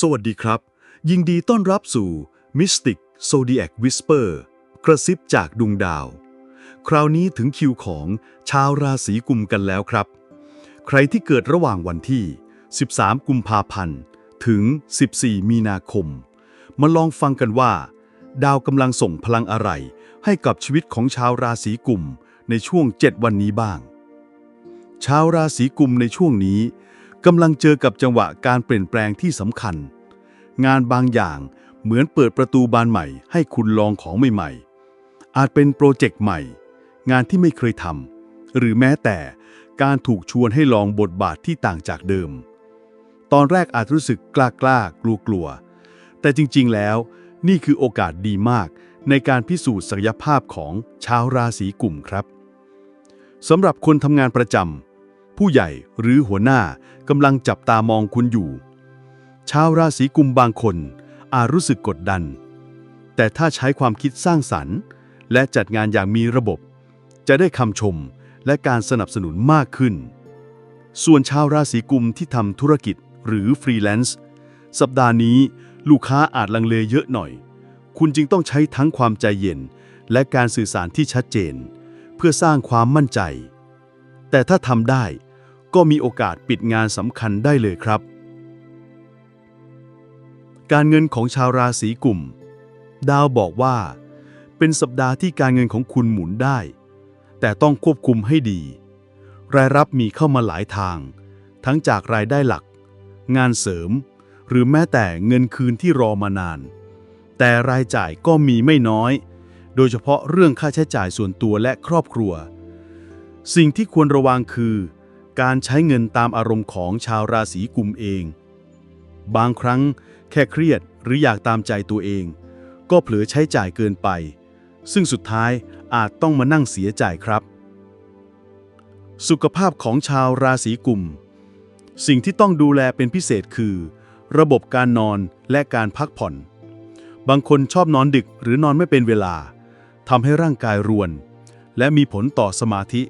สวัสดีครับ ยินดีต้อนรับสู่ Mystic Zodiac Whisper กระซิบจากดวงดาว คราวนี้ถึงคิวของชาวราศีกุมกันแล้วครับ ใครที่เกิดระหว่างวันที่ 13 กุมภาพันธ์ ถึง 14 มีนาคม มาลองฟังกันว่า ดาวกำลังส่งพลังอะไร ให้กับชีวิตของชาวราศีกุมในช่วง 7 วันนี้บ้าง ชาวราศีกุมในช่วงนี้ กำลังเจอกับจังหวะการเปลี่ยนแปลงที่สำคัญ งานบางอย่างเหมือนเปิดประตูบานใหม่ ให้คุณลองของใหม่ๆ อาจเป็นโปรเจกต์ใหม่ งานที่ไม่เคยทำหรือแม้แต่การถูกชวนให้ลองบทบาทที่ต่างจากเดิม ตอนแรกอาจรู้สึกกล้ากล้ากลัวกลัวแต่จริงๆแล้วนี่คือโอกาสดีมากในการพิสูจน์ศักยภาพของชาวราศีกุมครับสำหรับคนทำงานประจำ ผู้ใหญ่หรือหัวหน้ากำลังจับตามองคุณอยู่ ชาวราศีกุมบางคนอาจรู้สึกกดดัน แต่ถ้าใช้ความคิดสร้างสรรค์ และจัดงานอย่างมีระบบ จะได้คำชมและการสนับสนุนมากขึ้น ส่วนชาวราศีกุมที่ทำธุรกิจหรือฟรีแลนซ์สัปดาห์นี้ลูกค้าอาจลังเลเยอะหน่อย คุณจึงต้องใช้ทั้งความใจเย็น และการสื่อสารที่ชัดเจน เพื่อสร้างความมั่นใจ แต่ถ้าทำได้ ก็มีโอกาสปิดงานสำคัญได้เลยครับ การเงินของชาวราศีกุมดาวบอกว่า เป็นสัปดาห์ที่การเงินของคุณหมุนได้ แต่ต้องควบคุมให้ดี รายรับมีเข้ามาหลายทาง ทั้งจากรายได้หลัก งานเสริม หรือแม้แต่เงินคืนที่รอมานาน แต่รายจ่ายก็มีไม่น้อย โดยเฉพาะเรื่องค่าใช้จ่ายส่วนตัวและครอบครัว สิ่งที่ควรระวังคือ การใช้เงินตามอารมณ์ของชาวราศีกุมเอง บางครั้งแค่เครียดหรืออยากตามใจตัวเอง ก็เผลอใช้จ่ายเกินไป ซึ่งสุดท้ายอาจต้องมานั่งเสียใจครับ สุขภาพของชาวราศีกุม สิ่งที่ต้องดูแลเป็นพิเศษคือ ระบบการนอนและการพักผ่อน บางคนชอบนอนดึกหรือนอนไม่เป็นเวลาทำให้ร่างกายรวน และมีผลต่อสมาธิ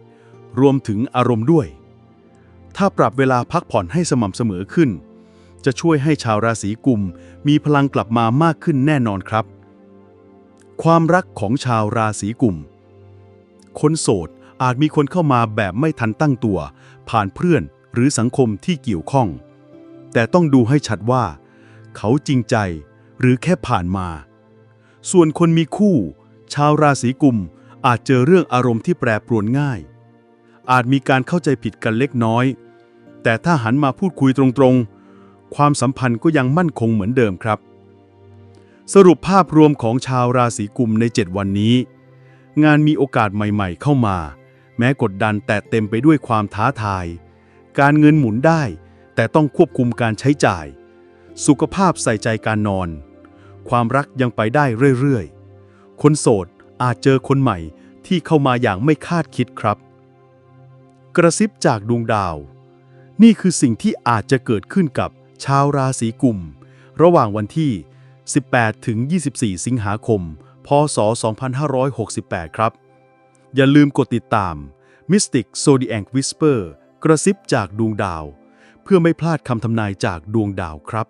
รวมถึงอารมณ์ด้วย ถ้าปรับเวลาพักผ่อนให้สม่ำเสมอขึ้น จะช่วยให้ชาวราศีกุมมีพลังกลับมามากขึ้นแน่นอนครับ ความรักของชาวราศีกุม คนโสดอาจมีคนเข้ามาแบบไม่ทันตั้งตัว ผ่านเพื่อนหรือสังคมที่เกี่ยวข้อง แต่ต้องดูให้ชัดว่า เขาจริงใจหรือแค่ผ่านมา ส่วนคนมีคู่ ชาวราศีกุมอาจเจอเรื่องอารมณ์ที่แปรปรวนง่าย อาจมีการเข้าใจผิดกันเล็กน้อย แต่ถ้าหันมาพูดคุยตรงๆ ความสัมพันธ์ก็ยังมั่นคงเหมือนเดิมครับ สรุปภาพรวมของชาวราศีกุมใน 7 วันนี้ งานมีโอกาสใหม่ๆเข้ามา แม้กดดันแต่เต็มไปด้วยความท้าทาย การเงินหมุนได้ แต่ต้องควบคุมการใช้จ่าย สุขภาพใส่ใจการนอน ความรักยังไปได้เรื่อยๆ คนโสดอาจเจอคนใหม่ที่เข้ามาอย่างไม่คาดคิดครับ กระซิบจากดวงดาว นี่คือสิ่งที่อาจจะเกิดขึ้นกับชาวราศีกุม ระหว่างวันที่ 18 ถึง 24 สิงหาคม พศ 2568 ครับ อย่าลืมกดติดตาม Mystic Zodiac Whisper กระซิบจากดวงดาว เพื่อไม่พลาดคำทำนายจากดวงดาวครับ